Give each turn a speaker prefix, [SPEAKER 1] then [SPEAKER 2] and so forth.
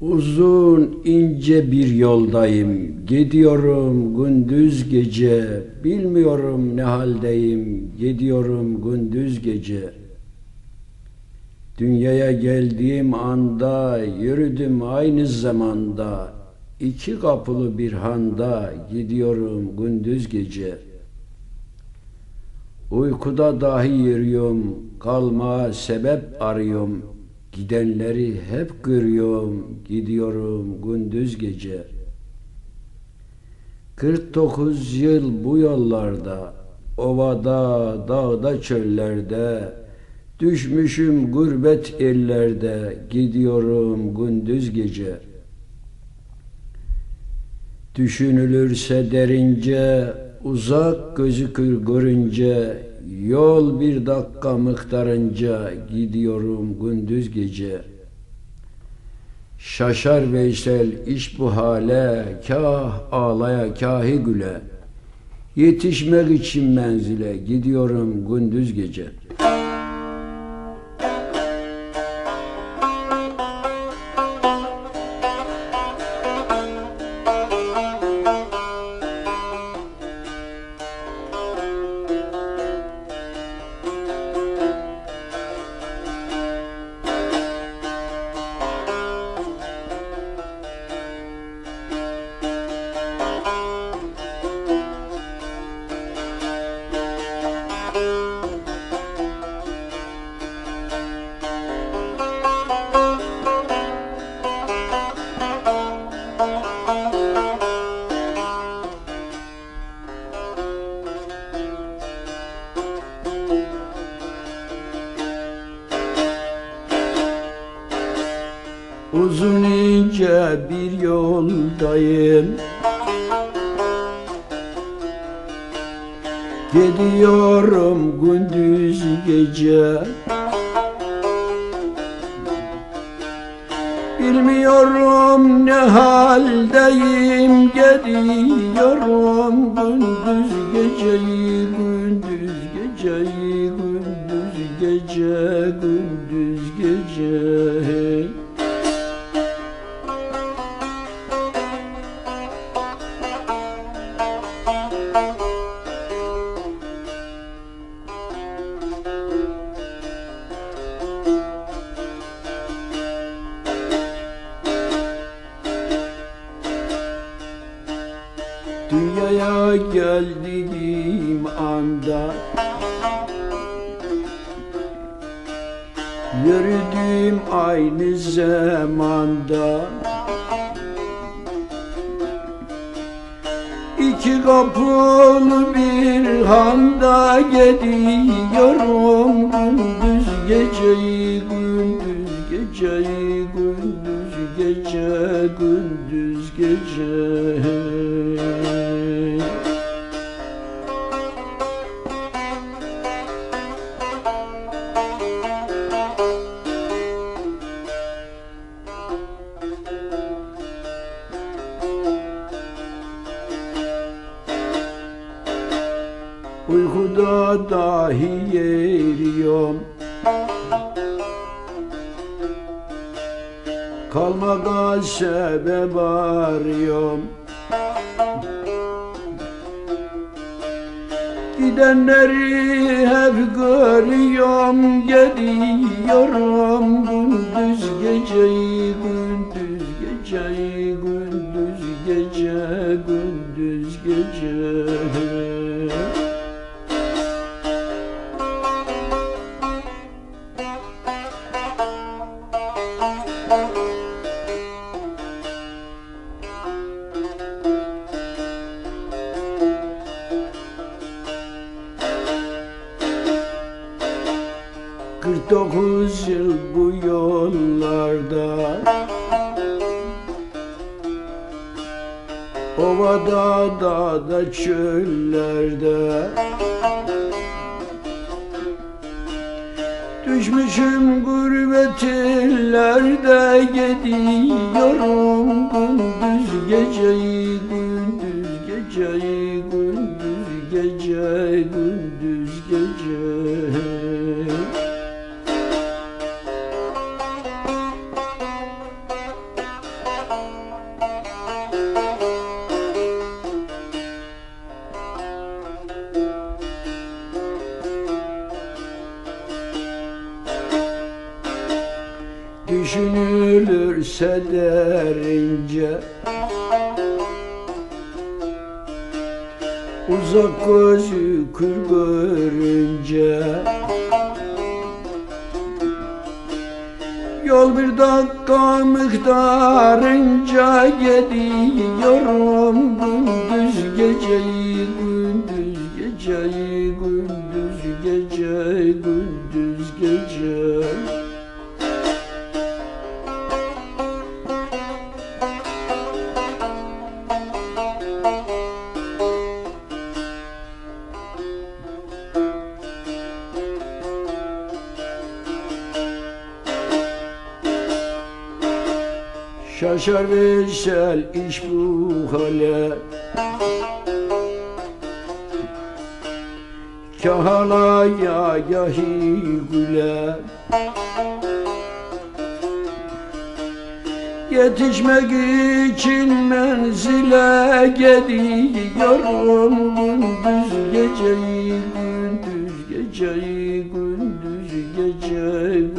[SPEAKER 1] Uzun ince bir yoldayım, gidiyorum gündüz gece, bilmiyorum ne haldeyim, gidiyorum gündüz gece. Dünyaya geldiğim anda, yürüdüm aynı zamanda, iki kapılı bir handa, gidiyorum gündüz gece. Uykuda dahi yürüyorum, kalma sebep arıyorum, Gidenleri hep görüyorum, gidiyorum gündüz gece. 49 yıl bu yollarda, ovada, dağda, çöllerde, düşmüşüm gurbet ellerde, gidiyorum gündüz gece. Düşünülürse derince, uzak gözükür görünce, Yol bir dakika miktarınca gidiyorum gündüz gece. Şaşar Veysel iş bu hale, kah ağlaya kahi güle. Yetişmek için menzile gidiyorum gündüz gece.'' Uzun ince bir yoldayım. Gidiyorum gündüz gece. Bilmiyorum ne haldeyim Gidiyorum gündüz geceyi Gündüz geceyi Gündüz gece Gündüz gece Dünyaya geldiğim anda Yürüdüğüm aynı zamanda İki kapılı bir handa gidiyorum gündüz geceyi gündüz geceyi gündüz gece gündüz gece dahi yeriyorum Kalmaga sebep arıyorum Gidenleri hep görüyorum Gidiyorum gündüz geceyi Gündüz geceyi Gündüz gece Gündüz gece dokuz yıl bu yollarda. Ovada, dağda, çöllerde. Düşmüşüm gurbet illerde Gidiyorum gündüz geceyi görse derince Uzak gözü kır görünce Yol bir dakika miktarınca gidiyorum gündüz geceyi Şaşar Veysel iş bu hale. Kahalaya yahi güle. Yetişmek için menzile gidiyorum gündüz geceyi gündüz geceyi